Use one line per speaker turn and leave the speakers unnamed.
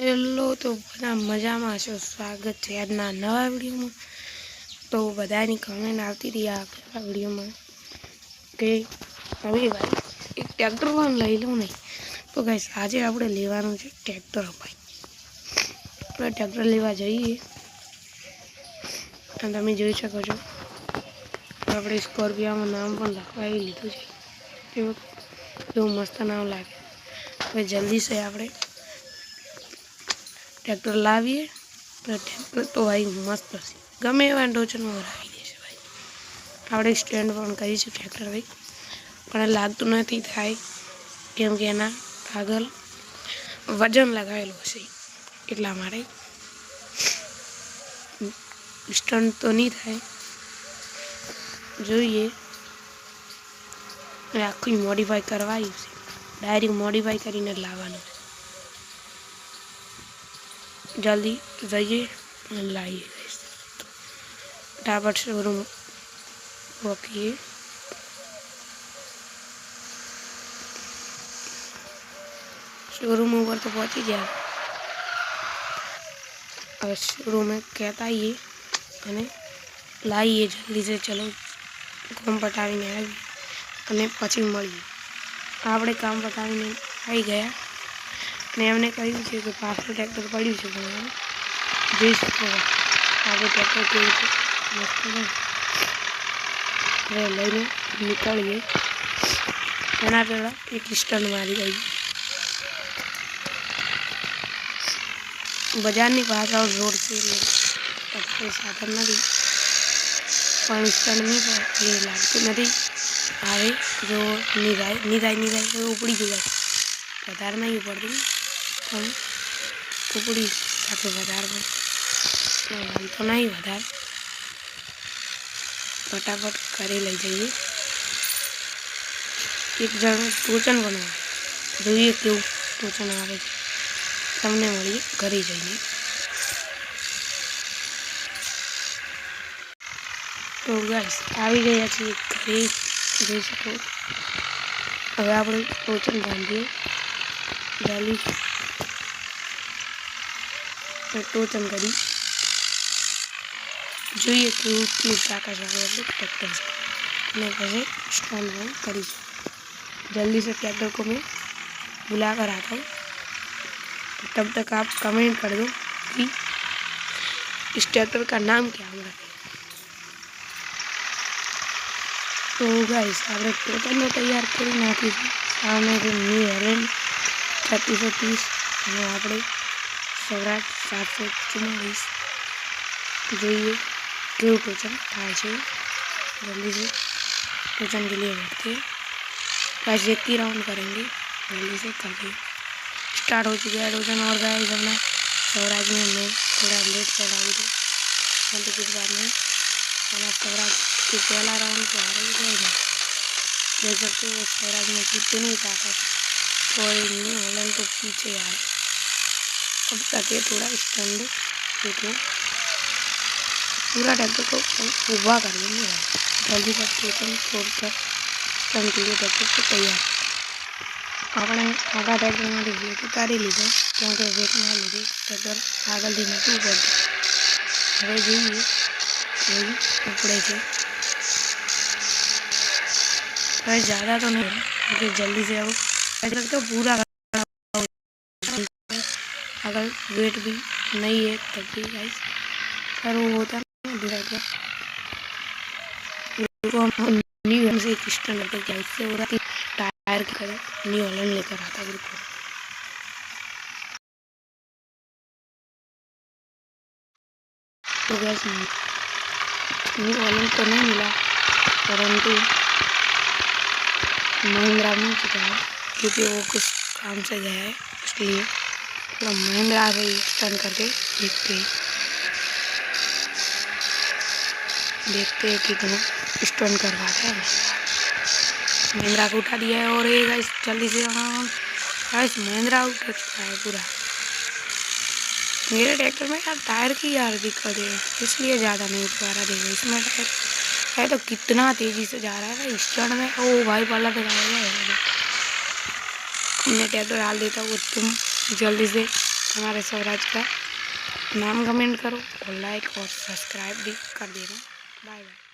Hello તો બધા મજામાં છો. સ્વાગત છે આજના નવા વિડીયોમાં. તો બધાની કમેન્ટ આવતી હતી આ પહેલા વિડીયોમાં કે હવે ભાઈ એક ટ્રેક્ટર પણ લઈ લઉં નહીં. તો ગાઈસ આજે આપણે લેવાનું છે ટ્રેક્ટર ભાઈ. આપણે ટ્રેક્ટર લેવા જઈએ. અને તમે જોઈ શકો છો. આપણે સ્કોર્પિયામાં નામ પણ લખવાવી લીધું છે. એવું બહુ મસ્ત નામ લાગે. હવે જલ્દી છે આપણે. ટ્રેક્ટર લાવીએ ટ્રેક્ટર તો ભાઈ મસ્ત હશે ગમે એવા ડોચન આવી દેશે ભાઈ. આપણે સ્ટેન્ડ પણ કરીશું ટ્રેક્ટર ભાઈ. પણ લાગતું નથી થાય, કેમ કે એના આગળ વજન લગાવેલું હશે એટલા માટે. સ્ટન્ટ તો નહીં થાય. જોઈએ. આખી મોડિફાઈ કરવાયું છે. ડાયરેક્ટ મોડિફાઈ કરીને જ લાવવાનું જલ્દી જઈએ અને લાવીએ ફટાફટ શોરૂમ રોકીએ શોરૂમ ઉપર તો પહોંચી ગયા હવે શોરૂમે કહેતા આવીએ અને લાવીએ જલ્દી છે ચલો કામ પટાવીને આવીએ અને પછી મળીએ આપણે કામ પટાવીને આવી ગયા અને એમને કહ્યું છે કે પાછળ ટ્રેક્ટર પડ્યું છે પણ જોઈ શકો આપણે ટ્રેક્ટર કેવું છે મસ્ત છે હવે લઈને નીકળીએ એના પહેલાં એક સ્ટન મારી દઈએ બજારની પાછળ રોડ છે એટલે અત્યારે સાધન નથી પણ સ્ટન નહીં પણ એ લાગતું નથી આવે જો નિરાય નિરાય નિરાય તો ઉપડી જાય વધારે નહીં પડતું પણ ઉપડી સાથે વધારે પણ વાંધો નહીં વધારે ફટાફટ કરી લઈ જઈએ એક જણ ટોચન બનાવે જોઈએ કેવું ટોચન આવે છે તમને મળીએ ઘરે જઈએ તો ગાઈસ આવી ગયા છીએ ઘરે જોઈ શકો હવે આપણે ટોચન બાંધીએ જલ્દી ટોચન કરી જોઈએ કેવું કેવું તાકાત આવે એટલે ट्रैक्टर से અને પછી स्टैंड बंद કરીશું जल्दी से ट्रैक्टर को मैं बुला कर आता हूँ तब तक आप कमेंट कर दो कि इस ट्रैक्टर का नाम क्या हम रखें તો ગાઈસ આપણે ટોટલ તૈયાર કરી નાખીશું સામે જે ન્યૂ હેલેન્ડ છત્રીસો ત્રીસ અને આપણે सौराठ सात सौ चुम्बीस जो ये ट्रू क्वेश्चन था सौ जल्दी से क्वेश्चन के लिए बैठते बस ये तीन राउंड करेंगे। जल्दी से ताकि स्टार्ट हो चुके है। ट्यूशन और गए जब मैं सौराज में मैं थोड़ा लेट कर आई थी परंतु तो कुछ बात नहीं। हमारा सौराज के पहला राउंड तो हार ही। गए देख सकते हो सौराज में कितनी ताकत। और न्यू हॉलैंड तो पीछे यार अब तक ये थोड़ा स्टैंड देखो पूरा ट्रैक्टर को ऊभा कर लेंगे जल्दी से टोकन छोड़कर स्टैंड के लिए ट्रैक्टर को तैयार આપણે આગા ટ્રેક્ટરમાંથી વેટ ઉતારી લીધો કેમ કે વેટના લીધે ટ્રેક્ટર આગળથી નહોતું પડતું હવે જોઈએ કેવું ઉપડે છે હવે ज़्यादा तो नहीं क्योंकि जल्दी से अब ट्रैक्टर तो पूरा अगर वेट भी नहीं है, तब भी गाइस पर वो होता डिवाइडर हम न्यू हॉलैंड से एक लेकर उससे हो रहा टायर न्यू हॉलैंड लेकर आता बिल्कुल तो गैस न्यू हॉलैंड तो नहीं मिला, परंतु महिंद्रा मिल चुका है, क्योंकि वो कुछ काम से गया है, इसलिए तो महिंद्रा से स्टैंड करके, देखते हैं। देखते हैं कितना स्टैंड करवाता है। महिंद्रा को उठा दिया है और ये गाइस जल्दी से हाँ गाइस महिंद्रा उठ चुका है पूरा। मेरे ट्रैक्टर में यार टायर की यार दिक्कत है, इसलिए ज़्यादा नहीं उठ पा रहा देखो इसमें टायर है तो कितना तेज़ी से जा रहा है स्टैंड में। ओ भाई पलट रहा है। हमने ट्रैक्टर डाल देता वो तुम जल्दी से हमारे स्वराज का नाम कमेंट करो और लाइक और सब्सक्राइब भी कर देना बाय बाय